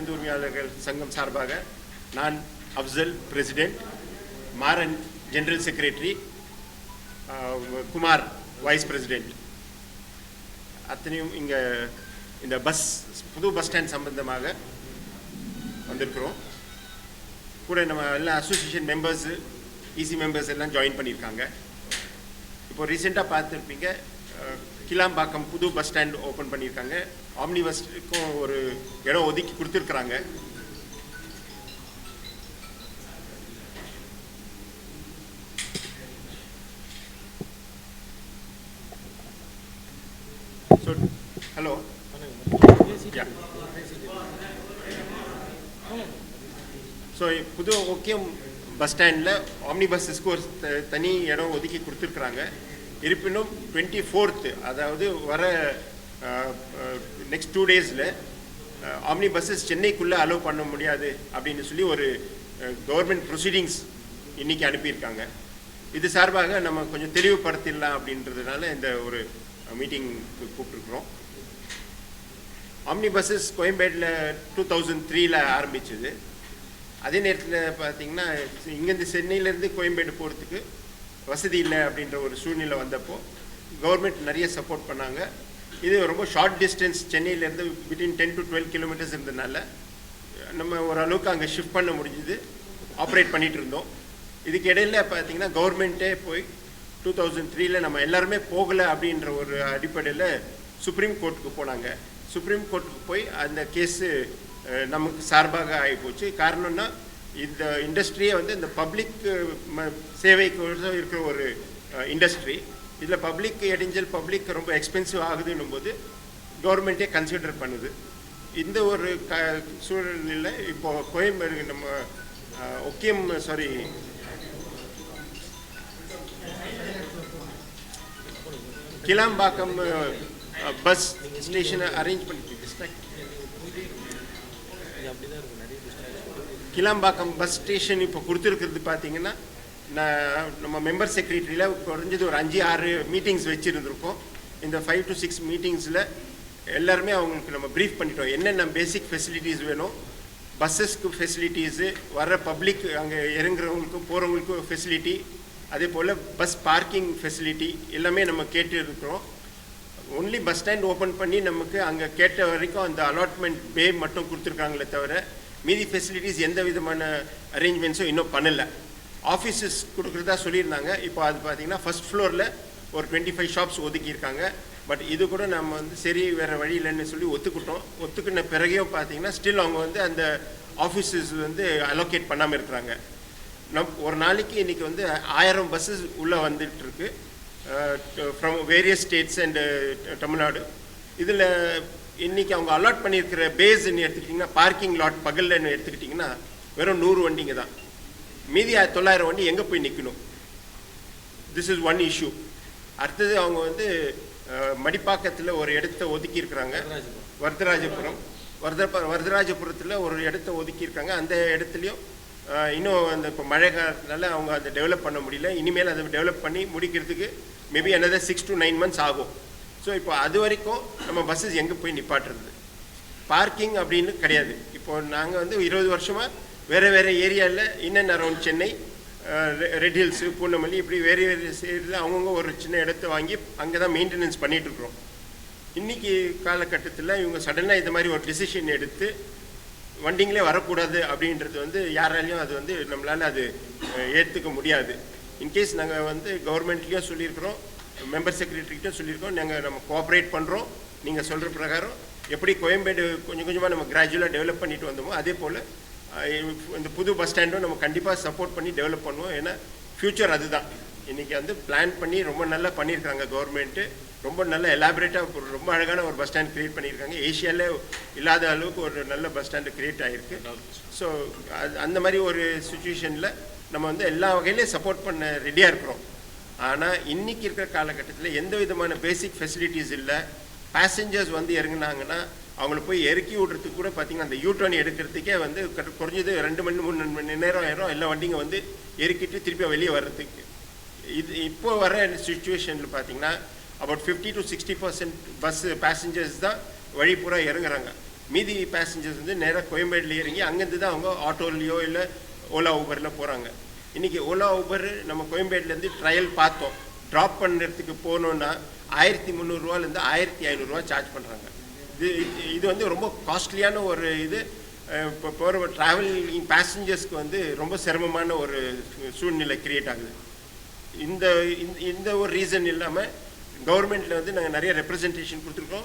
பேருந்து உரிமையாளர்கள் சங்கம் சார்பாக நான் Afzal president Maran general secretary Kumar vice president. அத்தனையும் இங்கே இந்த பஸ் புது பஸ் ஸ்டாண்ட் சம்பந்தமாக வந்திருக்கிறோம். கூட நம்ம எல்லா அசோசியேஷன் மெம்பர்ஸு இசி மெம்பர்ஸ் எல்லாம் ஜாயின் பண்ணியிருக்காங்க. இப்போ ரீசெண்டாக பார்த்துருப்பீங்க கிளாம்பாக்கம் புது பஸ் ஸ்டாண்ட் ஓப்பன் பண்ணியிருக்காங்க. ஆம்னி ஒரு இடம் ஒதுக்கி கொடுத்துருக்குறாங்க. ஸோ ஹலோ ஸோ புது முக்கியம் பஸ் ஸ்டாண்டில் ஆம்னி பஸ்ஸஸ்க்கு ஒரு த- தனி இடம் ஒதுக்கி கொடுத்துருக்குறாங்க. இருப்பினும் டுவெண்ட்டி ஃபோர்த்து அதாவது வர நெக்ஸ்ட் டூ டேஸில் ஆம்னி பஸ்ஸஸ் சென்னைக்குள்ளே அலோவ் பண்ண முடியாது அப்படின்னு சொல்லி ஒரு கவர்மெண்ட் ப்ரொசீடிங்ஸ் இன்னைக்கு அனுப்பியிருக்காங்க. இது சார்பாக நம்ம கொஞ்சம் தெளிவுபடுத்திடலாம் அப்படின்றதுனால இந்த ஒரு மீட்டிங் கூப்பிட்டுருக்குறோம். ஆம்னி பஸ்ஸஸ் கோயம்பேட்டில் டூ தௌசண்ட் த்ரீல ஆரம்பிச்சது. அதே நேரத்தில் பார்த்தீங்கன்னா இங்கேருந்து சென்னையிலேருந்து கோயம்பேடு போகிறதுக்கு வசதி இல்லை அப்படின்ற ஒரு சூழ்நிலை வந்தப்போ கவர்மெண்ட் நிறைய சப்போர்ட் பண்ணாங்க. இது ரொம்ப ஷார்ட் டிஸ்டன்ஸ் சென்னையிலேருந்து between ten to twelve kilometres இருந்ததுனால நம்ம ஓரளவுக்கு அங்கே ஷிஃப்ட் பண்ண முடிஞ்சுது ஆப்ரேட் பண்ணிட்டு இருந்தோம். இதுக்கு இடையில பார்த்தீங்கன்னா கவர்மெண்ட்டே போய் டூ தௌசண்ட் த்ரீல நம்ம எல்லாருமே போகலை அப்படின்ற ஒரு அடிப்படையில் சுப்ரீம் கோர்ட்டுக்கு போனாங்க. சுப்ரீம் கோர்ட்டுக்கு போய் அந்த கேஸு நமக்கு சார்பாக ஆகிப்போச்சு. காரணம்னா இந்த இண்டஸ்ட்ரியே வந்து இந்த பப்ளிக் சேவைக்கு இருக்கிற ஒரு இண்டஸ்ட்ரி இதில் பப்ளிக் இடைஞ்சல் பப்ளிக் ரொம்ப எக்ஸ்பென்சிவ் ஆகுதுன்னும் போது கவர்மெண்ட்டே கன்சிடர் பண்ணுது. இந்த ஒரு க சூழ்நிலை இப்போது கோயம்பேடு நம்ம ஒக்கியம் சாரி கிளாம்பாக்கம் பஸ் ஸ்டேஷனை அரேஞ்ச் பண்ணிட்டு கிளாம்பாக்கம் பஸ் ஸ்டேஷன் இப்போ கொடுத்துருக்கிறது பார்த்தீங்கன்னா நான் நம்ம மெம்பர் செக்ரட்டரியில் குறைஞ்சது ஒரு அஞ்சு ஆறு மீட்டிங்ஸ் வச்சுருந்துருக்கோம். இந்த ஃபைவ் டு சிக்ஸ் மீட்டிங்ஸில் எல்லாருமே அவங்களுக்கு நம்ம ப்ரீஃப் பண்ணிட்டோம். என்னென்ன பேசிக் ஃபெசிலிட்டிஸ் வேணும்? பஸ்ஸஸ்க்கு ஃபெசிலிட்டிஸு வர பப்ளிக் அங்கே இறங்குறவங்களுக்கும் போகிறவங்களுக்கும் ஃபெசிலிட்டி அதே போல் பஸ் பார்க்கிங் ஃபெசிலிட்டி எல்லாமே நம்ம கேட்டு இருக்கிறோம் ஒன்லி பஸ் ஸ்டாண்ட் ஓப்பன் பண்ணி நமக்கு அங்கே கேட்ட வரைக்கும் அந்த அலாட்மெண்ட் பே மட்டும் கொடுத்துருக்காங்களே தவிர மீதி ஃபெசிலிட்டிஸ் எந்த விதமான அரேஞ்ச்மெண்ட்ஸும் இன்னும் பண்ணலை. ஆஃபீஸஸ் கொடுக்குறதா சொல்லியிருந்தாங்க. இப்போ அது பார்த்தீங்கன்னா ஃபஸ்ட் ஃப்ளோரில் ஒரு டுவெண்ட்டி ஃபைவ் ஷாப்ஸ் ஒதுக்கியிருக்காங்க. பட் இது கூட நம்ம வந்து சரி வேறு வழி இல்லைன்னு சொல்லி ஒத்துக்கிட்டோம். ஒத்துக்கின பிறகையும் பார்த்தீங்கன்னா ஸ்டில் அவங்க வந்து அந்த ஆஃபீஸஸ் வந்து அலோகேட் பண்ணாமல் இருக்கிறாங்க. நம் ஒரு நாளைக்கு இன்றைக்கி வந்து ஆயிரம் பஸ்ஸஸ் உள்ளே வந்துட்டுருக்கு. From various states and Tamil Nadu. இதில் இன்றைக்கி அவங்க அலாட் பண்ணியிருக்கிற பேஸ்ன்னு எடுத்துக்கிட்டிங்கன்னா பார்க்கிங் லாட் பகல்லன்னு எடுத்துக்கிட்டிங்கன்னா வெறும் நூறு வண்டிங்க தான். மீதி தொள்ளாயிரம் வண்டி எங்கே போய் நிற்கணும் திஸ் இஸ் ஒன் இஷ்யூ அடுத்தது அவங்க வந்து மடிப்பாக்கத்தில் ஒரு இடத்த ஒதுக்கி இருக்கிறாங்க வரதராஜபுரம். வரத வரதராஜபுரத்தில் ஒரு இடத்த ஒதுக்கியிருக்காங்க. அந்த இடத்துலையும் இன்னும் அந்த இப்போ மழை காலத்தினால அவங்க அதை டெவலப் பண்ண முடியல. இனிமேல் அதை டெவலப் பண்ணி முடிக்கிறதுக்கு maybe another six to nine months ஆகும். ஸோ இப்போ அது வரைக்கும் நம்ம பஸ்ஸஸ் எங்கே போய் நிப்பாட்டுறது? பார்க்கிங் அப்படின்னு கிடையாது. இப்போ நாங்கள் வந்து இருபது வருஷமாக வேறு வேறு ஏரியாவில் in and around Chennai Red Hills Poonamallee இப்படி வேறு வேறு சைடில் அவங்கவுங்க ஒரு சின்ன இடத்த வாங்கி அங்கே தான் மெயின்டெனன்ஸ் பண்ணிகிட்ருக்குறோம் இன்றைக்கி காலகட்டத்தில் இவங்க சடனாக இந்த மாதிரி ஒரு டிசிஷன் எடுத்து வண்டிங்களே வரக்கூடாது அப்படின்றது வந்து யாராலையும் அது வந்து நம்மளால் அது ஏற்றுக்க முடியாது. இன்கேஸ் நாங்கள் வந்து கவர்மெண்ட்லேயும் சொல்லியிருக்கிறோம் மெம்பர் செக்ரட்டரிக்கிட்டும் சொல்லியிருக்கோம் நாங்கள் நம்ம கோஆப்ரேட் பண்ணுறோம் நீங்கள் சொல்கிற பிரகாரம் எப்படி கோயம்பேடு கொஞ்சம் கொஞ்சமாக நம்ம கிராஜுவலாக டெவலப் பண்ணிட்டு வந்தோமோ அதே போல் இந்த புது பஸ் ஸ்டாண்டும் நம்ம கண்டிப்பாக சப்போர்ட் பண்ணி டெவலப் பண்ணுவோம். ஏன்னா ஃப்யூச்சர் அதுதான். இன்றைக்கி வந்து பிளான் பண்ணி ரொம்ப நல்லா பண்ணியிருக்காங்க கவர்மெண்ட்டு ரொம்ப நல்ல எலாபரேட்டாக ரொம்ப அழகான ஒரு பஸ் ஸ்டாண்ட் கிரியேட் பண்ணியிருக்காங்க. ஏஷியாவிலே இல்லாத அளவுக்கு ஒரு நல்ல பஸ் ஸ்டாண்டு கிரியேட் ஆகிருக்கு ஸோ அது அந்த மாதிரி ஒரு சுச்சுவேஷனில் நம்ம வந்து எல்லா வகையிலையும் சப்போர்ட் பண்ண ரெடியாக இருக்கிறோம். ஆனால் இன்னைக்கு இருக்கிற காலகட்டத்தில் எந்த விதமான பேசிக் ஃபெசிலிட்டிஸ் இல்லை. பேசஞ்சர்ஸ் வந்து இறங்குனாங்கன்னா அவங்கள போய் இறக்கி விடுறதுக்கு கூட பார்த்தீங்கன்னா அந்த யூ டர்ன் எடுக்கிறதுக்கே வந்து குறைஞ்சது ரெண்டு மணி மூணு மணி நேரம் ஆயிரும். எல்லா வண்டிங்க வந்து இறக்கிட்டு திருப்பி வெளியே வர்றதுக்கு. இது இப்போ வர சுச்சுவேஷனில் பார்த்தீங்கன்னா about fifty to sixty percent bus passengers தான் வழி பூரா இறங்குறாங்க. மீதி பேசஞ்சர்ஸ் வந்து நேராக கோயம்பேடில் இறங்கி அங்கேருந்து தான் அவங்க ஆட்டோலையோ இல்லை ஓலா ஊபரில் போகிறாங்க இன்றைக்கி ஓலா ஊபர் நம்ம கோயம்பேடுலேருந்து ட்ரையல் பார்த்தோம். ட்ராப் பண்ணுறதுக்கு போனோன்னா ஆயிரத்தி முந்நூறுரூவாலேருந்து ஆயிரத்தி ஐநூறுரூவா சார்ஜ் பண்ணுறாங்க இது இது- வந்து ரொம்ப காஸ்ட்லியான ஒரு இது. இப்போ போகிற ட்ராவலிங் பேசஞ்சர்ஸ்க்கு வந்து ரொம்ப சிரமமான ஒரு சூழ்நிலை கிரியேட் ஆகுது. இந்த இந்த- இந்த ஒரு ரீசன் இல்லாமல் கவர்மெண்ட்டில் வந்து நாங்கள் நிறைய ரெப்ரசன்டேஷன் கொடுத்துருக்கோம்.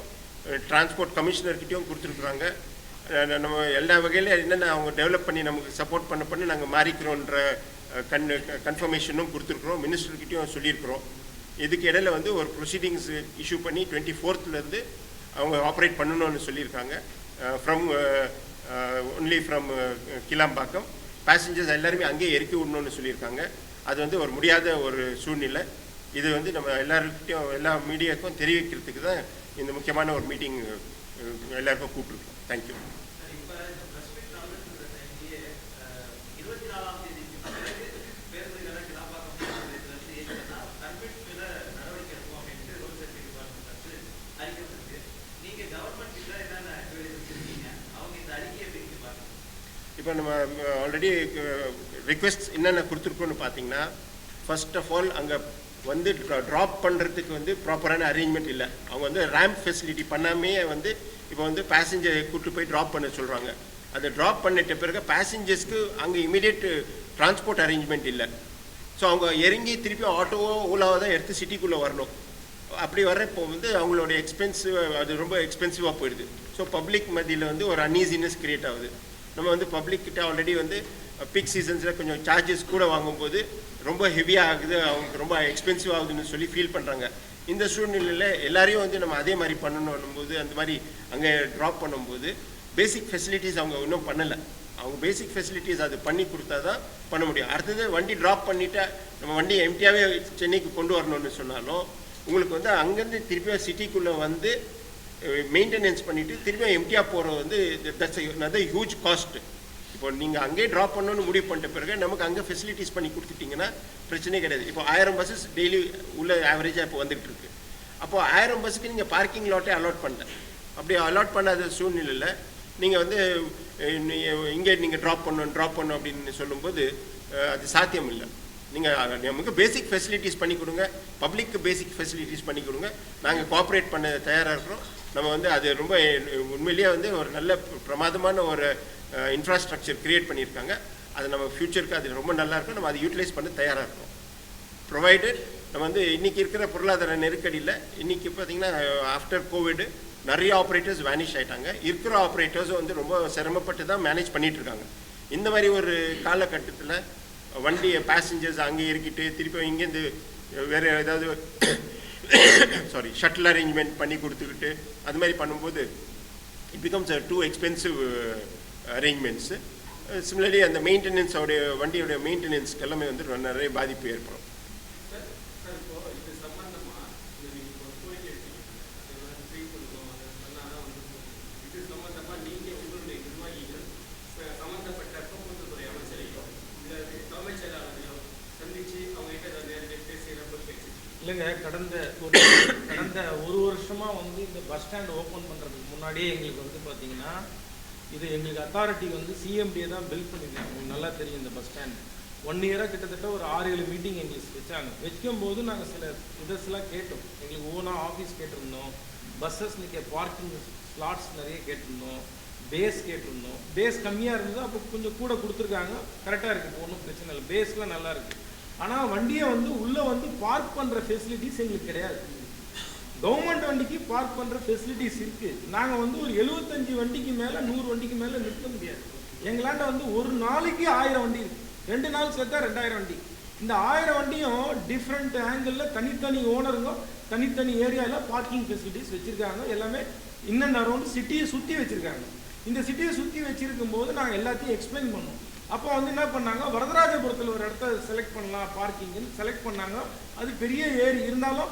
டிரான்ஸ்போர்ட் கமிஷனர்கிட்டையும் கொடுத்துருக்குறாங்க. நம்ம எல்லா வகையிலும் என்னென்ன அவங்க டெவலப் பண்ணி நமக்கு சப்போர்ட் பண்ண பண்ணி நாங்கள் மாறிக்கிறோன்ற கன் கன்ஃபர்மேஷனும் கொடுத்துருக்குறோம். மினிஸ்டர்கிட்டையும் சொல்லியிருக்கிறோம். இதுக்கு இடையில வந்து ஒரு ப்ரொசீடிங்ஸ் இஷ்யூ பண்ணி டுவெண்ட்டி ஃபோர்த்துலேருந்து அவங்க ஆப்ரேட் பண்ணணும்னு சொல்லியிருக்காங்க. From only from Kilambakkam. Passengers எல்லாருமே அங்கேயே இறக்கி விடணும்னு சொல்லியிருக்காங்க. அது வந்து ஒரு முடியாத ஒரு சூழ்நிலை. இது வந்து நம்ம எல்லாருக்கிட்டையும் எல்லா மீடியாவுக்கும் தெரிவிக்கிறதுக்கு தான் இந்த முக்கியமான ஒரு மீட்டிங் uh, எல்லாருக்கும் கூப்பிட்ருக்கோம் தேங்க்யூ சார், இப்ப இந்த press meet நடந்துட்டு இருக்கிற timeலயே, அஹ், இருபத்தி நாலாம் தேதிக்கு பிறகு பேருந்துகளை கிளாம்பாக்கம் நிலையத்துல இருந்து இயக்கினா, permit மேல நடவடிக்கை எடுப்போம் அப்படின்ட்டு road safety department வந்து அறிக்கை வந்திருக்கு. நீங்க government கிட்ட என்னென்ன advice வச்சிருக்கீங்க? அவங்க இந்த அறிக்கையை எப்படி நீங்க பார்க்கணும்? இப்போ நம்ம ஆல்ரெடி ரிக்வெஸ்ட் என்னென்ன கொடுத்துருக்கோன்னு பார்த்தீங்கன்னா ஃபர்ஸ்ட் ஆஃப் ஆல் அங்கே வந்து ட்ராப் பண்ணுறதுக்கு வந்து ப்ராப்பரான அரேஞ்ச்மெண்ட் இல்லை. அவங்க வந்து ரேம்ப் ஃபெசிலிட்டி பண்ணாமே வந்து இப்போ வந்து பேசஞ்சர் கூப்பிட்டு போய் ட்ராப் பண்ண சொல்கிறாங்க அதை ட்ராப் பண்ணிட்ட பிறகு பேசஞ்சர்ஸ்க்கு அங்கே இமீடியட் டிரான்ஸ்போர்ட் அரேஞ்ச்மெண்ட் இல்லை. ஸோ அவங்க இறங்கி திருப்பி ஆட்டோவோ ஓலாவோ தான் எடுத்து சிட்டிக்குள்ளே வரணும். அப்படி வர இப்போ வந்து அவங்களோட எக்ஸ்பென்சிவ் அது ரொம்ப எக்ஸ்பென்சிவாக போயிடுது. ஸோ பப்ளிக் மத்தியில் வந்து ஒரு அன்ஈசினஸ் கிரியேட் ஆகுது. நம்ம வந்து பப்ளிக் கிட்ட ஆல்ரெடி வந்து பீக் சீசன்ஸில் கொஞ்சம் சார்ஜஸ் கூட வாங்கும்போது ரொம்ப ஹெவியாக ஆகுது அவங்களுக்கு ரொம்ப எக்ஸ்பென்சிவ் ஆகுதுன்னு சொல்லி ஃபீல் பண்ணுறாங்க இந்த சூழ்நிலையில் எல்லாரையும் வந்து நம்ம அதே மாதிரி பண்ணணும் போது அந்த மாதிரி அங்கே ட்ராப் பண்ணும்போது பேசிக் ஃபெசிலிட்டிஸ் அவங்க இன்னும் பண்ணலை. அவங்க பேசிக் ஃபெசிலிட்டிஸ் அது பண்ணி கொடுத்தா தான் பண்ண முடியும். அடுத்தது வண்டி ட்ராப் பண்ணிவிட்டா நம்ம வண்டி எம்டியாகவே சென்னைக்கு கொண்டு வரணும்னு சொன்னாலும் உங்களுக்கு வந்து அங்கேருந்து திருப்பியும் சிட்டிக்குள்ளே வந்து மெயின்டெனன்ஸ் பண்ணிவிட்டு திருப்பியும் எம்டியாக போகிறது வந்து தட்ஸ் another ஹியூஜ் காஸ்ட்டு இப்போ நீங்கள் அங்கேயே ட்ராப் பண்ணணும்னு முடிவு பண்ணிட்ட பிறகு நமக்கு அங்கே ஃபெசிலிட்டிஸ் பண்ணி கொடுத்துட்டிங்கன்னா பிரச்சனையே கிடையாது. இப்போ ஆயிரம் பஸ்ஸஸ் டெய்லி உள்ள ஆவரேஜாக இப்போ வந்துகிட்டு இருக்கு. அப்போ ஆயிரம் பஸ்ஸுக்கு நீங்கள் பார்க்கிங் லாட்டே அலாட் பண்ணல. அப்படி அலாட் பண்ணாத சூழ்நிலையில் நீங்கள் வந்து இங்கே நீங்கள் ட்ராப் பண்ணணும் ட்ராப் பண்ணணும் அப்படின்னு சொல்லும்போது அது சாத்தியம் இல்லை. நீங்கள் நமக்கு பேசிக் ஃபெசிலிட்டிஸ் பண்ணி கொடுங்க. பப்ளிக்கு பேசிக் ஃபெசிலிட்டிஸ் பண்ணி கொடுங்க. நாங்கள் கோஆப்ரேட் பண்ண தயாராக இருக்கிறோம். நம்ம வந்து அது ரொம்ப உண்மையிலேயே வந்து ஒரு நல்ல பிரமாதமான ஒரு இன்ஃப்ராஸ்ட்ரக்சர் கிரியேட் பண்ணியிருக்காங்க. அது நம்ம ஃப்யூச்சருக்கு அது ரொம்ப நல்லா இருக்கும். நம்ம அதை யூட்டிலைஸ் பண்ண தயாராக இருக்கும் ப்ரொவைடட் நம்ம வந்து இன்னைக்கு இருக்கிற பொருளாதார நெருக்கடியில் இன்றைக்கி பார்த்தீங்கன்னா ஆஃப்டர் கோவிட் நிறைய ஆப்ரேட்டர்ஸ் வேனிஷ் ஆயிட்டாங்க. இருக்கிற ஆப்ரேட்டர்ஸும் வந்து ரொம்ப சிரமப்பட்டு தான் மேனேஜ் பண்ணிகிட்ருக்காங்க இருக்காங்க. இந்த மாதிரி ஒரு காலகட்டத்தில் வண்டியை பேசஞ்சர்ஸ் அங்கே இருக்கிட்டு திருப்பி இங்கேருந்து வேறு ஏதாவது சாரி ஷட்டில் அரேஞ்ச்மெண்ட் பண்ணி கொடுத்துக்கிட்டு அது மாதிரி பண்ணும்போது it becomes too expensive arrangements similarly அந்த மெயின்டெனன்ஸோடைய வண்டியோட மெயின்டெனன்ஸ்க்கு எல்லாமே வந்து நிறைய பாதிப்பு ஏற்படும் சார் சார் இப்போ இது சம்பந்தமா இந்த நீங்க இப்போ ஒரு கோரிக்கை எடுத்தீங்க அது வந்து ஃப்ரீ கொடுக்கும் அது பண்ணாதான் வந்து போகும். இது சம்பந்தமா நீங்க உங்களுடைய நிர்வாகிகள் ச- சம்பந்தப்பட்ட போக்குவரத்து துறை அமைச்சரையோ இல்ல தலைமைச் செயலாளரையோ சந்திச்சு அவங்க கிட்ட ஏதாவது நேரடியாக பேசி நம்பர் பேசி இல்லைங்க கடந்த ஒரு கடந்த ஒரு வருஷமா வந்து இந்த பஸ் ஸ்டாண்ட் ஓப்பன் பண்றதுக்கு முன்னாடியே எங்களுக்கு வந்து பாத்தீங்கன்னா இது எங்களுக்கு அத்தாரிட்டி வந்து சிஎம்டியை தான் பில் பண்ணிருக்காங்க. உங்களுக்கு நல்லா தெரியும் இந்த பஸ் ஸ்டாண்ட் ஒன் இயராக கிட்டத்தட்ட ஒரு ஆறு ஏழு மீட்டிங் எங்களுக்கு வச்சாங்க. வைக்கும் போது நாங்கள் சில இதெல்லாம் கேட்டோம். எங்களுக்கு ஓனாக ஆஃபீஸ் கேட்டிருந்தோம். பஸ்ஸஸ் நிற்க பார்க்கிங் ஸ்லாட்ஸ் நிறைய கேட்டிருந்தோம். பேஸ் கேட்டிருந்தோம். பேஸ் கம்மியாக இருந்தது அப்போ கொஞ்சம் கூட கொடுத்துருக்காங்க. கரெக்டாக இருக்குது ஒன்றும் பிரச்சனை இல்லை. பேஸ்லாம் நல்லா இருக்குது ஆனால் வண்டியை வந்து உள்ளே வந்து பார்க் பண்ணுற ஃபெசிலிட்டிஸ் எங்களுக்கு கிடையாது. கவர்மெண்ட் வண்டிக்கு பார்க் பண்ணுற ஃபெசிலிட்டிஸ் இருக்குது நாங்கள் வந்து ஒரு எழுபத்தஞ்சு வண்டிக்கு மேலே நூறு வண்டிக்கு மேலே நிறுத்த முடியாது. எங்களாண்ட வந்து ஒரு நாளைக்கு ஆயிரம் வண்டி இருக்குது ரெண்டு நாள் சேர்த்தா ரெண்டாயிரம் வண்டி. இந்த ஆயிரம் வண்டியும் டிஃப்ரெண்ட் ஆங்கிளில் தனித்தனி ஓனருங்க தனித்தனி ஏரியாவில் பார்க்கிங் ஃபெசிலிட்டிஸ் வச்சுருக்காங்க. எல்லாமே இன்னென்ன அரௌண்ட் சிட்டியை சுற்றி வச்சுருக்காங்க. இந்த சிட்டியை சுற்றி வச்சுருக்கும் போது நாங்கள் எல்லாத்தையும் எக்ஸ்பிளைன் பண்ணோம் அப்போ வந்து என்ன பண்ணாங்க? வரதராஜபுரத்தில் ஒரு இடத்த செலக்ட் பண்ணலாம் பார்க்கிங்னு செலக்ட் பண்ணாங்க. அது பெரிய ஏரி. இருந்தாலும்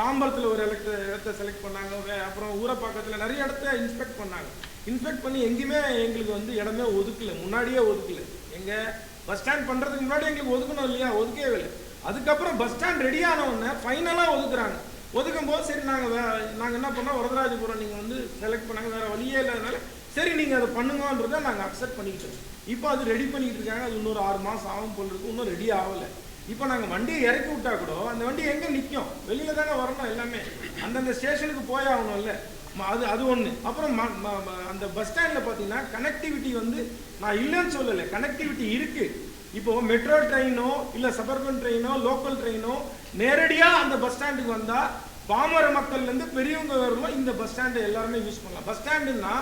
தாம்பரத்தில் ஒரு இடத்த இடத்த செலக்ட் பண்ணாங்க. அப்புறம் ஊரப்பாக்கத்தில் நிறைய இடத்த இன்ஸ்பெக்ட் பண்ணாங்க. இன்ஸ்பெக்ட் பண்ணி எங்கேயுமே எங்களுக்கு வந்து இடமே ஒதுக்கல. முன்னாடியே ஒதுக்கல. எங்கள் பஸ் ஸ்டாண்ட் பண்ணுறதுக்கு முன்னாடி எங்களுக்கு ஒதுக்கணும் இல்லையா? ஒதுக்கவே இல்லை. அதுக்கப்புறம் பஸ் ஸ்டாண்ட் ரெடி ஆனவுடனே ஃபைனலாக ஒதுக்குறாங்க. ஒதுக்கும் போது சரி நாங்கள் வே நாங்கள் என்ன பண்ணோம்? வரதராஜபுரம் நீங்கள் வந்து செலக்ட் பண்ணாங்க. வேறு வழியே இல்லாதனால சரி நீங்கள் அதை பண்ணுங்கன்றத நாங்கள் அக்செப்ட் பண்ணிக்கிட்டோம். இப்போ அது ரெடி பண்ணிக்கிட்டு இருக்காங்க. அது இன்னொரு ஆறு மாதம் ஆகும் போல் இருக்கு. இன்னும் ரெடி ஆகலை. இப்போ நாங்கள் வண்டியை இறக்கி விட்டா கூட அந்த வண்டி எங்கே நிற்கும் வெளியில தானே வரணும் எல்லாமே. அந்தந்த ஸ்டேஷனுக்கு போய் ஆகணும்ல. ம- அது அது ஒன்று அப்புறம் ம- அந்த பஸ் ஸ்டாண்டில் பார்த்தீங்கன்னா கனெக்டிவிட்டி வந்து நான் இல்லைன்னு சொல்லலை. கனெக்டிவிட்டி இருக்குது இப்போ மெட்ரோ ட்ரெயினோ இல்லை சபர்பன் ட்ரெயினோ லோக்கல் ட்ரெயினோ நேரடியாக அந்த பஸ் ஸ்டாண்டுக்கு வந்தால் பாமர மக்கள்லேருந்து பெரியவங்க வரலாம் இந்த பஸ் ஸ்டாண்டை எல்லாருமே யூஸ் பண்ணலாம். பஸ் ஸ்டாண்டுன்னா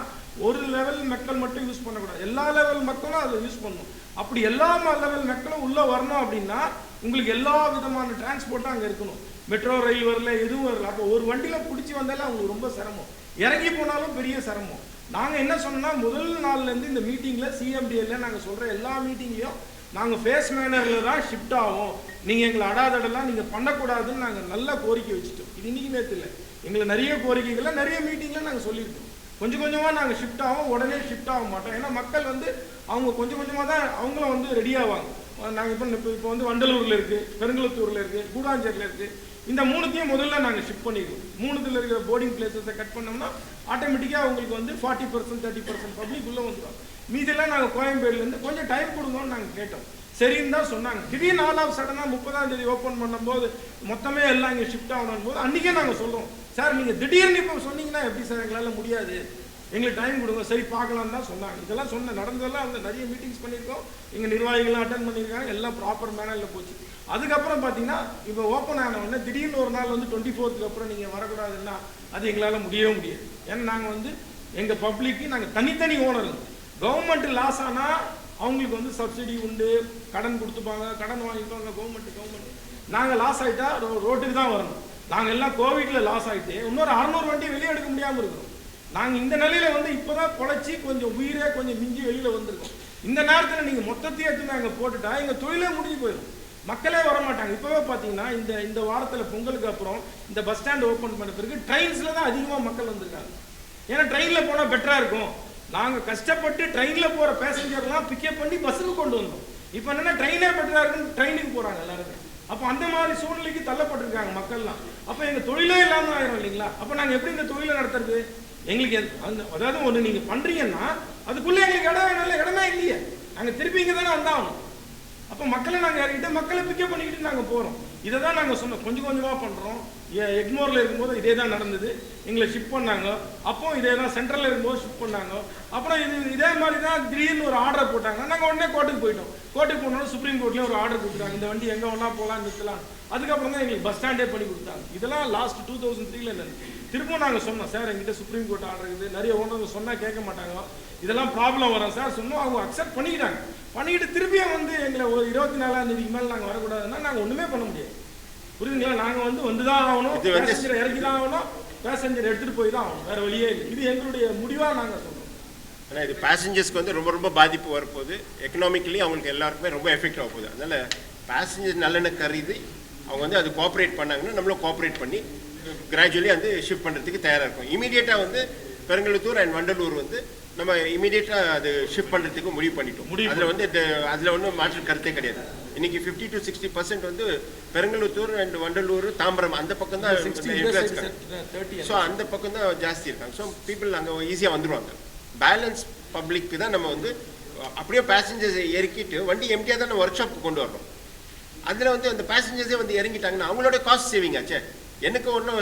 ஒரு லெவல் மக்கள் மட்டும் யூஸ் பண்ணக்கூடாது. எல்லா லெவல் மக்களும் அதை யூஸ் பண்ணணும். அப்படி எல்லா லெவல் மக்களும் உள்ளே வரணும் அப்படின்னா உங்களுக்கு எல்லா விதமான டிரான்ஸ்போர்ட்டும் அங்கே இருக்கணும். மெட்ரோ ரயில் வரல எதுவும் வரல. அப்போ ஒரு வண்டியில் பிடிச்சி வந்தாலே அவங்களுக்கு ரொம்ப சிரமம். இறங்கி போனாலும் பெரிய சிரமம். நாங்கள் என்ன சொன்னோம்னா முதல் நாள்லேருந்து இந்த மீட்டிங்கில் சிஎம்டிஎல்ல நாங்கள் சொல்கிற எல்லா மீட்டிங்லையும் நாங்கள் ஃபேஸ் மேனரில் தான் ஷிஃப்ட் ஆகும். நீங்கள் எங்களை அடாதடெல்லாம் நீங்கள் பண்ணக்கூடாதுன்னு நாங்கள் நல்ல கோரிக்கை வச்சுட்டோம். இது இன்றைக்குமே நேற்று எங்களை நிறைய கோரிக்கைகளை நிறைய மீட்டிங்கில் நாங்கள் சொல்லியிருக்கோம். கொஞ்சம் கொஞ்சமாக நாங்கள் ஷிஃப்ட் ஆகும் உடனே ஷிஃப்ட் ஆக மாட்டோம். ஏன்னா மக்கள் வந்து அவங்க கொஞ்சம் கொஞ்சமாக தான் அவங்களும் வந்து ரெடி ஆவாங்க. நாங்கள் இப்போ இப்போ இப்போ வந்து வண்டலூரில் இருக்குது பெருங்குளத்தூரில் இருக்குது கூடாஞ்சேரியில் இருக்குது இந்த மூணுத்தையும் முதல்ல நாங்கள் ஷிஃப்ட் பண்ணிடுவோம். மூணுத்தில் இருக்கிற போர்டிங் பிளேசஸை கட் பண்ணோம்னா ஆட்டோமேட்டிக்காக அவங்களுக்கு வந்து forty percent thirty percent public உள்ளே வந்துடும் மீதெல்லாம் நாங்கள் கோயம்பேடுலேருந்து கொஞ்சம் டைம் கொடுங்கன்னு நாங்கள் கேட்டோம். சரின்னு தான் சொன்னாங்க. திடீர்னு ஆல் ஆஃப் சடனாக முப்பதாம் தேதி ஓப்பன் பண்ணும்போது மொத்தமே எல்லாம் இங்கே ஷிஃப்ட் ஆகணும் போது அன்றைக்கே நாங்கள் சொல்லுவோம் சார் நீங்கள் திடீர்னு இப்போ சொன்னீங்கன்னா எப்படி சார்? எங்களால் முடியாது. எங்களுக்கு டைம் கொடுங்க. சரி பார்க்கலாம் தான் சொன்னாங்க. இதெல்லாம் சொன்ன நடந்ததெல்லாம் அந்த நிறைய மீட்டிங்ஸ் பண்ணியிருக்கோம். எங்கள் நிர்வாகிகள்லாம் அட்டன் பண்ணியிருக்காங்க. எல்லாம் ப்ராப்பர் மேனரில் போச்சு. அதுக்கப்புறம் பார்த்தீங்கன்னா இப்போ ஓப்பன் ஆன உடனே திடீர்னு ஒரு நாள் வந்து டுவெண்ட்டி ஃபோர்த்துக்கு அப்புறம் நீங்கள் வரக்கூடாதுன்னா அது எங்களால் முடியவே முடியாது. ஏன்னா நாங்கள் வந்து எங்கள் பப்ளிக்கு நாங்கள் தனித்தனி ஓனர் கவர்மெண்ட் லாஸ் ஆனால் அவங்களுக்கு வந்து சப்சிடி உண்டு கடன் கொடுத்துப்பாங்க கடன் வாங்கிப்பாங்க கவர்மெண்ட் கவர்மெண்ட் நாங்கள் லாஸ் ஆகிட்டா ரோட்டுக்கு தான் வரணும். நாங்கள் எல்லாம் கோவிட்ல லாஸ் ஆகிட்டு இன்னொரு அறநூறு வண்டி வெளியே எடுக்க முடியாமல் இருக்கிறோம். நாங்கள் இந்த நிலையில வந்து இப்போதான் பொழைச்சி கொஞ்சம் உயிரே கொஞ்சம் மிஞ்சி வெளியில் வந்திருக்கோம். இந்த நேரத்தில் நீங்கள் மொத்தத்தையே எடுத்து நாங்கள் போட்டுட்டா எங்கள் தொழிலே முடிஞ்சு போயிடும். மக்களே வர மாட்டாங்க இப்போவே பார்த்தீங்கன்னா இந்த இந்த வாரத்தில் பொங்கலுக்கு அப்புறம் இந்த பஸ் ஸ்டாண்ட் ஓப்பன் பண்ண பிறகு ட்ரெயின்ஸில் தான் அதிகமாக மக்கள் வந்திருக்காங்க. ஏன்னா ட்ரெயினில் போனால் பெட்டராக இருக்கும். நாங்கள் கஷ்டப்பட்டு ட்ரெயினில் போகிற பேசஞ்சர்லாம் பிக்கப் பண்ணி பஸ்ஸுக்கு கொண்டு வந்தோம். இப்போ என்னென்னா ட்ரெயினே பெட்டராக இருக்குன்னு ட்ரெயினுக்கு போகிறாங்க எல்லாருமே. அப்போ அந்த மாதிரி சூழ்நிலைக்கு தள்ளப்பட்டிருக்காங்க மக்கள்லாம். அப்போ எங்கள் தொழிலே இல்லாமல் ஆயிரும் இல்லைங்களா? அப்போ நாங்கள் எப்படி இந்த தொழிலை நடத்துறது? எங்களுக்கு அந்த அதாவது ஒன்று நீங்கள் பண்ணுறீங்கன்னா அதுக்குள்ளே எங்களுக்கு இடம் வேணும் இடமே இல்லையே. நாங்கள் திருப்பி இங்கே தானே வந்தாகணும். அப்போ மக்களை நாங்கள் இறங்கிட்டு மக்களை பிக்கப் பண்ணிக்கிட்டு நாங்கள் போகிறோம் இதை தான் நாங்கள் சொன்னோம். கொஞ்சம் கொஞ்சமாக பண்ணுறோம் எக்மோரில் இருக்கும்போது இதே தான் நடந்தது. எங்களை ஷிஃப்ட் பண்ணாங்க. அப்போ இதே தான் சென்ட்ரலில் இருக்கும்போது ஷிஃப்ட் பண்ணாங்க. அப்புறம் இது இதே மாதிரி தான் திடீர்னு ஒரு ஆர்டர் போட்டாங்க. நாங்கள் உடனே கோர்ட்டுக்கு போயிட்டோம். கோர்ட்டுக்கு போனோம் சுப்ரீம் கோர்ட்லேயும் ஒரு ஆர்டர் கொடுத்தாங்க இந்த வண்டி எங்கே ஒன்றா போகலாம் நிறுத்தலாம். அதுக்கப்புறம் தான் எங்களுக்கு பஸ் ஸ்டாண்டே பண்ணி கொடுத்தாங்க. இதெல்லாம் லாஸ்ட் டூ தௌசண்ட் த்ரீல திரும்பவும் நாங்கள் சொன்னோம் சார் எங்கிட்ட சுப்ரீம் கோர்ட் ஆர்டர் இருக்குது. நிறைய ஓனர் சொன்னால் கேட்க மாட்டாங்க. இதெல்லாம் ப்ராப்ளம் வரும். சார் சொன்னோம் அவங்க அக்செப்ட் பண்ணிக்கிட்டாங்க. பண்ணிக்கிட்டு திருப்பியும் வந்து எங்களை ஒரு இருபத்தி நாலாம் தேதிக்கு மேலே நாங்கள் வரக்கூடாதுன்னா நாங்கள் ஒன்றுமே பண்ண முடியாது. புரியுதுங்களா? நாங்கள் வந்து வந்து தான் ஆகணும் பேசஞ்சர் இறக்கி தான் ஆகணும். பேசஞ்சர் எடுத்துகிட்டு போய் தான் ஆகணும். வேறு வழியே இல்லை. இது எங்களுடைய முடிவாக நாங்கள் சொல்கிறோம் ஆனால் இது பேசஞ்சர்ஸ்க்கு வந்து ரொம்ப ரொம்ப பாதிப்பு வரப்போகுது. எக்கனாமிக்கலி அவங்களுக்கு எல்லாருக்குமே ரொம்ப எஃபெக்ட் ஆக போகுது. அதனால் பேசஞ்சர் நல்லெண்ண கருதி அவங்க வந்து அது கோஆப்ரேட் பண்ணாங்கன்னா நம்மளும் கோஆப்ரேட் பண்ணி கிராஜுவலி வந்து ஷிஃப்ட் பண்ணுறதுக்கு தயாராக இருக்கும். இமீடியட்டாக வந்து பெருங்கலுத்தூர் அண்ட் வண்டலூர் வந்து நம்ம இமீடியட்டாக அது ஷிஃப்ட் பண்ணுறதுக்கு முடிவு பண்ணிட்டோம். அதில் வந்து அதில் ஒன்றும் மாற்று கருத்தே கிடையாது. இன்னைக்கு ஃபிஃப்டி டு சிக்ஸ்டி பர்சன்ட் வந்து பெருங்கலுத்தூர் அண்ட் வண்டலூர் தாம்பரம் அந்த பக்கம் தான் ஸோ அந்த பக்கம் தான் ஜாஸ்தி இருக்காங்க. ஸோ பீப்புள் அங்கே ஈஸியாக வந்துருவாங்க. பேலன்ஸ் பப்ளிக்கு தான் நம்ம வந்து அப்படியே பேசஞ்சர்ஸ் இறக்கிட்டு வண்டி எம்டியாக தான் நம்ம ஒர்க் ஷாப்புக்கு கொண்டு வரணும். அதில் வந்து அந்த பேசஞ்சர்ஸே வந்து இறங்கிட்டாங்கன்னா அவங்களோட காஸ்ட் சேவிங் ஆச்சே? எனக்கு ஒன்றும்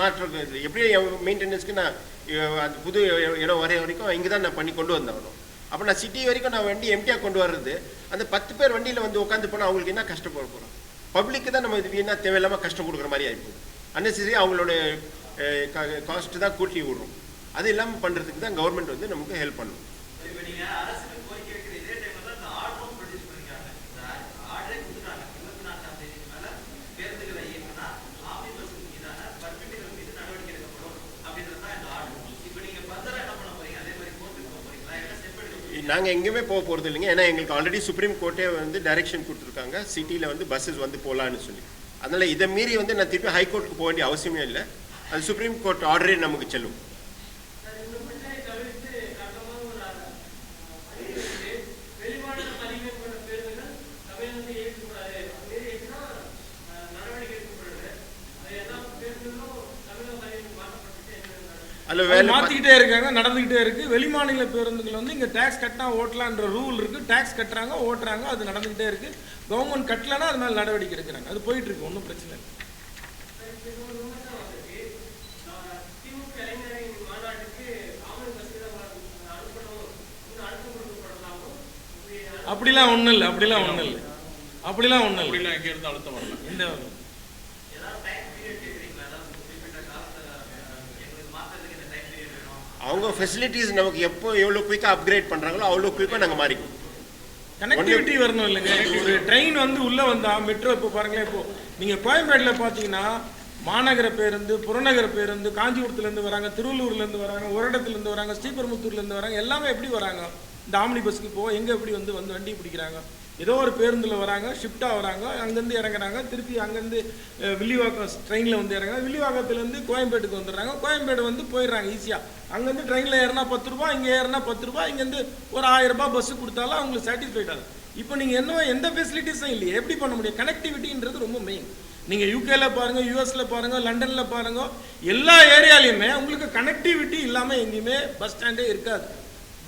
மாற்றம் இல்லை. எப்படியும் மெயின்டெனன்ஸ்க்கு நான் அது புது இடம் வரைய வரைக்கும் இங்கே தான் நான் பண்ணி கொண்டு வந்தாகணும் அப்போ நான் சிட்டி வரைக்கும் நான் வண்டி எம்டியாக கொண்டு வர்றது அந்த பத்து பேர் வண்டியில் வந்து உட்காந்து போனால் அவங்களுக்கு என்ன கஷ்டப்பட போகிறோம் பப்ளிக்கு தான் நம்ம இது வீணா தேவையில்லாமல் கஷ்டம் கொடுக்குற மாதிரி ஆகிப்போம் அன்னெசரி அவங்களோட காஸ்ட்டு தான் கூட்டி விடுறோம். அது இல்லாமல் பண்ணுறதுக்கு தான் கவர்மெண்ட் வந்து நமக்கு ஹெல்ப் பண்ணும் இப்ப நீங்க அரசுக்கு கோரிக்கை வைக்கிற இதே டைம்ல தான் இந்த ஆர்டரும் ப்ரொடியூஸ் பண்ணிருக்காங்க இந்த ஆர்டரே கொடுத்துட்டாங்க இருபத்தி நான்காம் தேதி மேல பேருந்துகளை இயக்குனா ஆம்னி பஸ் மீதான பர்மிட்டுகள் மீது நடவடிக்கை எடுக்கப்படும் அப்படின்றது தான் இந்த ஆர்டர் இப்ப நீங்க ஃபர்தரா என்ன பண்ண போறீங்க அதே மாதிரி கோர்ட்டுக்கு போக போறீங்களா என்ன ஸ்டெப் எடுக்க போறீங்க நாங்கள் எங்கேயுமே போக போகிறது இல்லைங்க. ஏன்னா எங்களுக்கு ஆல்ரெடி சுப்ரீம் கோர்ட்டே வந்து டைரக்ஷன் கொடுத்துருக்காங்க. சிட்டியில் வந்து பஸ்ஸஸ் வந்து போகலான்னு சொல்லி. அதனால் இதை மீறி வந்து நான் திருப்பி ஹைகோர்ட்டுக்கு போக வேண்டிய அவசியமே இல்லை. அது சுப்ரீம் கோர்ட் ஆர்டரே நமக்கு செல்லும். வேலை பா- மாத்திக்கிட்டே இருக்காங்க நடந்துகிட்டே இருக்கு. வெளிமாநில பேருந்துகள் வந்து இங்க டாக்ஸ் கட்டினா ஓட்டலான்ற ரூல் இருக்கு. டாக்ஸ் கட்டுறாங்க ஓட்டுறாங்க அது நடந்துகிட்டே இருக்கு. கவர்மெண்ட் கட்டலன்னா அது மேல நடவடிக்கை எடுக்கிறாங்க. அது போயிட்டு இருக்கு ஒன்றும் பிரச்சனை இல்லை. அப்படிலாம் ஒண்ணும் இல்லை அப்படிலாம் ஒண்ணும் இல்லை. அப்படிலாம் ஒண்ணும் இல்லை. எங்க இருந்து அழுத்தம் வரல? இந்த ஏதாவது டைம் பீரியட் கேட்குறீங்களா ஏதாவது குறிப்பிட்ட காலத்தில் எங்களுக்கு மாற்றுறதுக்கு இந்த டைம் பீரியட் வேணும் அவங்க ஃபெசிலிட்டிஸ் நமக்கு எப்போ எவ்வளோ குயிக்காக அப்கிரேட் பண்ணுறாங்களோ அவ்வளோ குயிக்காக நாங்கள் மாறிக்குவோம். கனெக்டிவிட்டி வரணும் இல்லைங்க. ஒரு ட்ரெயின் வந்து உள்ள வந்தா மெட்ரோ இப்போ பாருங்களேன் இப்போ நீங்க கோயம்பேட்டில் பார்த்தீங்கன்னா மாநகர பேருந்து புறநகர பேருந்து காஞ்சிபுரத்துல இருந்து வராங்க திருவள்ளூர்ல இருந்து வராங்க ஒரடத்துல இருந்து வராங்க ஸ்ரீபெரும்புத்தூர்ல இருந்து வராங்க எல்லாமே எப்படி வராங்க? இந்த ஆம்னி பஸ்க்கு போ எங்க எப்படி வந்து வந்து வண்டி பிடிக்கிறாங்க? ஏதோ ஒரு பேருந்துல வராங்க ஷிஃப்டா வராங்க அங்கேருந்து இறங்குறாங்க திருப்பி அங்கேருந்து வில்லிவாக்கம் ட்ரெயினில் வந்து இறங்குறாங்க. வில்லிவாக்கத்துலேருந்து கோயம்பேட்டுக்கு வந்துடுறாங்க. கோயம்பேடு வந்து போயிடுறாங்க ஈஸியாக அங்கேருந்து ட்ரெயினில் ஏறினா பத்து ரூபா இங்கே ஏறினா பத்து ரூபா இங்கேருந்து ஒரு ஆயிரம் ரூபாய் பஸ்ஸு கொடுத்தாலும் அவங்களுக்கு சாட்டிஸ்ஃபைட் ஆகும். இப்போ நீங்கள் என்ன எந்த ஃபெசிலிட்டிஸும் இல்லையே. எப்படி பண்ண முடியும்? கனெக்டிவிட்டின்றது ரொம்ப மெயின் நீங்கள் யூகேல பாருங்கள் யூஎஸில் பாருங்கள் லண்டனில் பாருங்க எல்லா ஏரியாலையுமே உங்களுக்கு கனெக்டிவிட்டி இல்லாமல் எங்கேயுமே பஸ் ஸ்டாண்டே இருக்காது.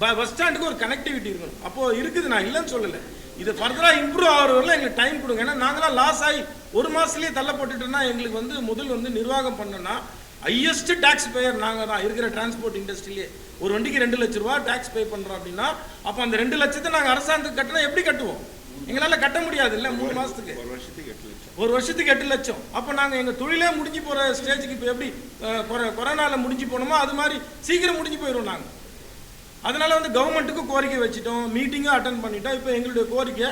பஸ் ஸ்டாண்டுக்கு ஒரு கனெக்டிவிட்டி இருக்கணும். அப்போது இருக்குது நான் இல்லைன்னு சொல்லலை. இது ஃபர்தராக இம்ப்ரூவ் ஆகிறவரில் எங்களுக்கு டைம் கொடுங்க. ஏன்னா நாங்களாம் லாஸ் ஆகி ஒரு மாதத்துலேயே தள்ளப்பட்டுட்டோம்னா எங்களுக்கு வந்து முதல் வந்து நிர்வாகம் பண்ணோன்னா ஹையஸ்ட் டாக்ஸ் பேயர் நாங்கள் தான் இருக்கிற டிரான்ஸ்போர்ட் இண்டஸ்ட்ரியிலே ஒரு வண்டிக்கு ரெண்டு லட்ச ரூபா டாக்ஸ் பே பண்ணுறோம் அப்படின்னா அப்போ அந்த ரெண்டு லட்சத்தை நாங்கள் அரசாங்கத்துக்கு கட்டினா எப்படி கட்டுவோம்? எங்களால் கட்ட முடியாது இல்லை மூணு மாதத்துக்கு ஒரு வருஷத்துக்கு எட்டு லட்சம். ஒரு வருஷத்துக்கு எட்டு லட்சம். அப்போ நாங்கள் எங்கள் தொழிலே முடிஞ்சு போகிற ஸ்டேஜுக்கு இப்போ எப்படி கொரோனாவில் முடிஞ்சு போனோமோ அது மாதிரி சீக்கிரம் முடிஞ்சு போயிடும் நாங்கள் அதனால வந்து கவர்மெண்ட்டுக்கு கோரிக்கை வச்சுட்டோம் மீட்டிங்கும் அட்டன் பண்ணிட்டோம். இப்போ எங்களுடைய கோரிக்கை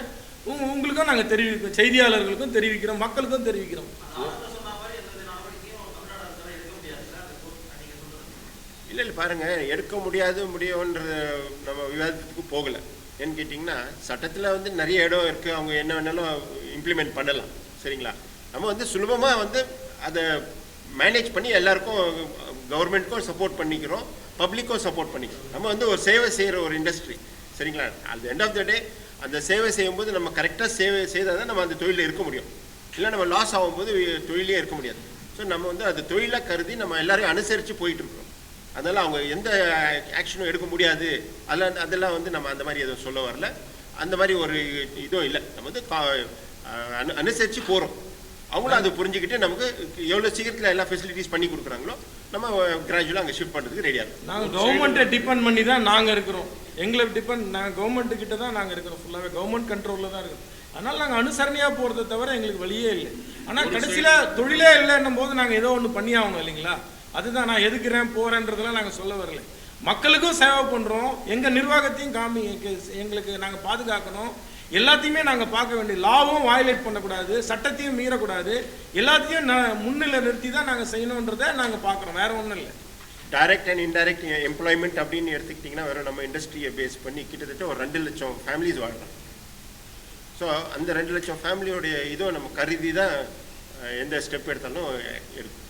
உங்க- உங்களுக்கும் நாங்கள் தெரிவிக்கிறோம் செய்தியாளர்களுக்கும் தெரிவிக்கிறோம் மக்களுக்கும் தெரிவிக்கிறோம் அவங்க சொன்ன மாதிரி எந்த நடவடிக்கையும் தமிழ்நாடு அரசால் எடுக்க முடியாது சார் அது போ- நீங்க சொல்றது இல்லை இல்லை பாருங்கள் எடுக்க முடியாது முடியும்ன்ற நம்ம விவாதத்துக்கு போகலை. ஏன்னு கேட்டிங்கன்னா சட்டத்தில் வந்து நிறைய இடம் இருக்குது அவங்க என்ன வேணாலும் இம்ப்ளிமெண்ட் பண்ணலாம். சரிங்களா? நம்ம வந்து சுலபமாக வந்து அதை மேனேஜ் பண்ணி எல்லாருக்கும் கவர்மெண்ட்க்கும் சப்போர்ட் பண்ணிக்கிறோம். பப்ளிக்கும் சப்போர்ட் பண்ணிக்கிறோம். நம்ம வந்து ஒரு சேவை செய்கிற ஒரு இண்டஸ்ட்ரி சரிங்களா? At end of the day அந்த சேவை செய்யும்போது நம்ம கரெக்டாக சேவை செய்தால் தான் நம்ம அந்த தொழிலில் இருக்க முடியும். இல்லை நம்ம லாஸ் ஆகும்போது தொழிலே இருக்க முடியாது. ஸோ நம்ம வந்து அது தொழிலாக கருதி நம்ம எல்லாரையும் அனுசரித்து போயிட்டுருக்கோம் அதனால் அவங்க எந்த ஆக்ஷனும் எடுக்க முடியாது. அதெல்லாம் அதெல்லாம் வந்து நம்ம அந்த மாதிரி எதுவும் சொல்ல வரல. அந்த மாதிரி ஒரு இதுவும் இல்லை. நம்ம வந்து கா- அனு அனுசரித்து போகிறோம் அவங்களும் அதை புரிஞ்சுக்கிட்டு நமக்கு எவ்வளோ சீக்கிரத்தில் எல்லா ஃபெசிலிட்டிஸ் பண்ணி கொடுக்குறாங்களோ நம்ம கிராஜுவலாக அங்கே ஷிஃப்ட் பண்ணுறதுக்கு ரெடியாக இருக்கும். நாங்கள் கவர்மெண்ட்டை டிபெண்ட் பண்ணி தான் நாங்கள் இருக்கிறோம். எங்களை டிபெண்ட் நாங்கள் கவர்மெண்ட் கிட்ட தான் நாங்கள் இருக்கிறோம். ஃபுல்லாகவே கவர்மெண்ட் கண்ட்ரோலில் தான் இருக்கோம். அதனால் நாங்கள் அனுசரணையாக போகிறத தவிர எங்களுக்கு வழியே இல்லை. ஆனால் கடைசியில் தொழிலே இல்லைன்னும் போது நாங்கள் ஏதோ ஒன்று பண்ணி ஆகணும் இல்லைங்களா? அதுதான் நான் எதுக்குறேன் போகிறேன்றதெல்லாம் நாங்கள் சொல்ல வரல. மக்களுக்கும் சேவை பண்ணுறோம் எங்கள் நிர்வாகத்தையும் காமி எங்களுக்கு நாங்கள் பாதுகாக்கணும். எல்லாத்தையுமே நாங்கள் பார்க்க வேண்டிய லாபம் வயலேட் பண்ணக்கூடாது சட்டத்தையும் மீறக்கூடாது. எல்லாத்தையும் முன்னில் முன்னிலை நிறுத்தி தான் நாங்கள் செய்யணுன்றதை நாங்கள் பார்க்குறோம். வேற ஒன்றும் இல்லை. டைரக்ட் அண்ட் இன்டைரக்ட் எம்ப்ளாய்மெண்ட் அப்படின்னு எடுத்துக்கிட்டிங்கன்னா வெறும் நம்ம இண்டஸ்ட்ரியை பேஸ் பண்ணி கிட்டத்தட்ட ஒரு ரெண்டு லட்சம் ஃபேமிலிஸ் வாழ்கிறோம் ஸோ அந்த ரெண்டு லட்சம் ஃபேமிலியோடைய இதுவும் நம்ம கருதி தான் எந்த ஸ்டெப் எடுத்தாலும் எடுக்கும்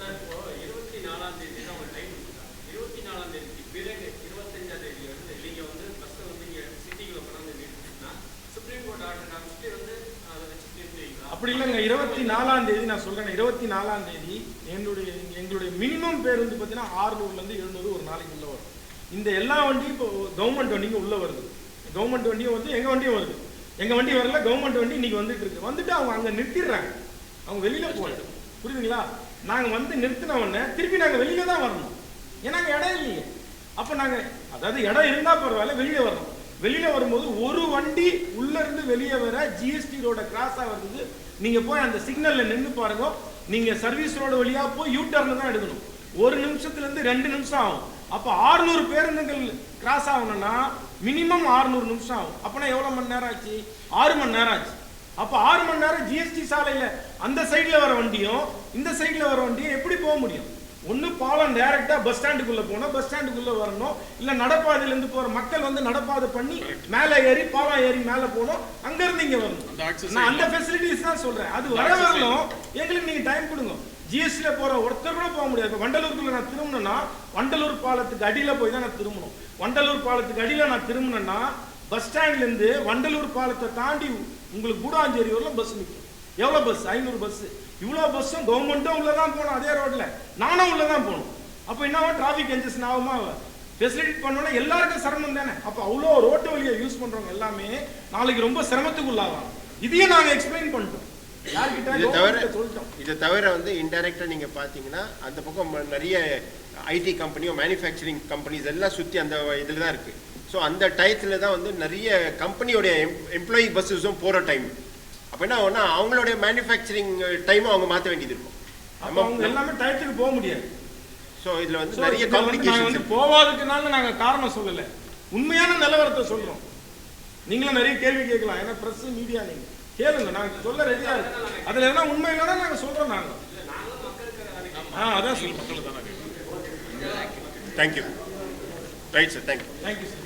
சார் இப்போ இருபத்தி நாலாம் தேதி தான் உங்களுக்கு டைம் கொடுத்தாங்க இருபத்தி நாலாம் தேதிக்கு பிறகு இருபத்தஞ்சாம் தேதி வந்து நீங்க வந்து பஸ்ஸை வந்து இங்க சிட்டிக்குள்ள கொண்டாந்து நிறுத்தினா சுப்ரீம் கோர்ட் ஆர்டர் காமிச்சிட்டு வந்து அதை வச்சு நிறுத்துவீங்களா அப்படி இல்லைங்க. இருபத்தி நாலாம் தேதி நான் சொல்றேன் இருபத்தி நாலாம் தேதி எங்களுடைய எங்களுடைய மினிமம் பேர் வந்து பார்த்தீங்கன்னா ஆறுநூறுலேருந்து எழுநூறு ஒரு நாளைக்கு உள்ள வரும். இந்த எல்லா வண்டியும் இப்போ கவர்மெண்ட் வண்டிங்க உள்ள வருது. கவர்மெண்ட் வண்டியும் வந்து எங்கள் வண்டியும் வருது. எங்கள் வண்டி வரல கவர்மெண்ட் வண்டி இன்னைக்கு வந்துட்டு இருக்கு. வந்துட்டு அவங்க அங்கே நிறுத்திடுறாங்க. அவங்க வெளியில போகல. புரியுதுங்களா? நாங்கள் வந்து நிறுத்தின உடனே திருப்பி நாங்கள் வெளியில தான் வரணும். ஏன்னா இடம் இல்லையே. அப்போ நாங்கள் அதாவது இடம் இருந்தால் பரவாயில்ல வெளியே வரணும். வெளியில வரும்போது ஒரு வண்டி உள்ள இருந்து வெளியே வர ஜிஎஸ்டி ரோட கிராஸ் ஆகிறது நீங்க போய் அந்த சிக்னல்ல நின்று பாருங்க. நீங்க சர்வீஸ் ரோடு வழியா போய் யூ டர்ன் தான் எடுக்கணும். ஒரு நிமிஷத்துல இருந்து ரெண்டு நிமிஷம் ஆகும். அப்ப 600 பேருந்துகள் கிராஸ் ஆகணும்னா மினிமம் 600 நிமிஷம் ஆகும். அப்பனா எவ்வளவு மணி நேரம் ஆச்சு? ஆறு மணி நேரம் ஆச்சு. அப்ப ஆறு மணி நேரம் ஜிஎஸ்டி சாலையில அந்த சைடில் வர வண்டியும் இந்த சைடில் வர வண்டியும் எப்படி போக முடியும்? ஒண்ணு பாலம் டைரக்டா பஸ் ஸ்டாண்டுக்குள்ள போனோம் பஸ் ஸ்டாண்டுக்குள்ள வரணும். இல்ல நடப்பாதையில இருந்து போற மக்கள் வந்து நடப்பாதை பண்ணி மேல ஏறி பாலம் ஏறி மேல போகணும். அங்க இருந்து இங்க வரணும். நான் அந்த ஃபெசிலிட்டிஸ் தான் சொல்றேன். அது வர வரலும் எங்களுக்கு நீங்க டைம் கொடுங்க. ஜிஎஸ்டியில் போற ஒருத்தர் கூட போக முடியாது. இப்போ வண்டலூருக்குள்ள நான் திரும்பணும்னா வண்டலூர் பாலத்துக்கு அடியில போய் தான் நான் திரும்பணும். வண்டலூர் பாலத்துக்கு அடியில நான் திரும்பினேன்னா பஸ் ஸ்டாண்ட்ல இருந்து வண்டலூர் பாலத்தை தாண்டி உங்களுக்கு கூடாஞ்சேரி வரலாம் பஸ் நிற்கும் எவ்வளவு பஸ் ஐநூறு பஸ் இவ்வளோ பஸ்ஸும் கவர்மெண்ட்டும் உள்ள தான் போகணும் அதே ரோட்ல நானும் உள்ள தான் போகணும். அப்போ என்னவா டிராஃபிக் கன்ஜெஷன் ஆகுமா ஃபெசிலிட்டேட் பண்ணோன்னா எல்லாருக்கும் சிரமம் தானே. அப்போ அவ்வளோ ரோட்டு வழியை யூஸ் பண்றவங்க எல்லாமே நாளைக்கு ரொம்ப சிரமத்துக்கு உள்ளாகும் இதையும் நாங்க எக்ஸ்பிளைன் பண்ணிட்டோம். இதை தவிர இதை தவிர வந்து இன்டைரக்டா நீங்க பாத்தீங்கன்னா அந்த பக்கம் நிறைய ஐடி கம்பெனியோ மேனுஃபேக்சரிங் கம்பெனிஸ் எல்லாம் சுத்தி அந்த இதில் தான் இருக்கு. ஸோ அந்த டயத்துல தான் வந்து நிறைய கம்பெனியோடைய எம்ப்ளாயி பஸ்ஸஸும் போற டைம் அப்போ என்ன ஆகும்னா அவங்களுடைய மேனுஃபேக்சரிங் டைமும் அவங்க மாற்ற வேண்டியது இருக்கும். அவங்க எல்லாமே டயத்துக்கு போக முடியாது. ஸோ இதுல வந்து நிறைய இதுல வந்து போவாதுக்குனால நாங்க காரணம் சொல்லல. உண்மையான நிலவரத்தை சொல்றோம். நீங்களும் நிறைய கேள்வி கேட்கலாம். ஏன்னா பிரஸ் மீடியா நீங்க. கேளுங்க நாங்க சொல்ல ரெடியா இருக்கு அதுல என்ன உண்மை இல்லைன்னா நாங்க சொல்றோம் நாங்க. ஆ அதான் சொல்லுங்க thank you right sir thank you thank you sir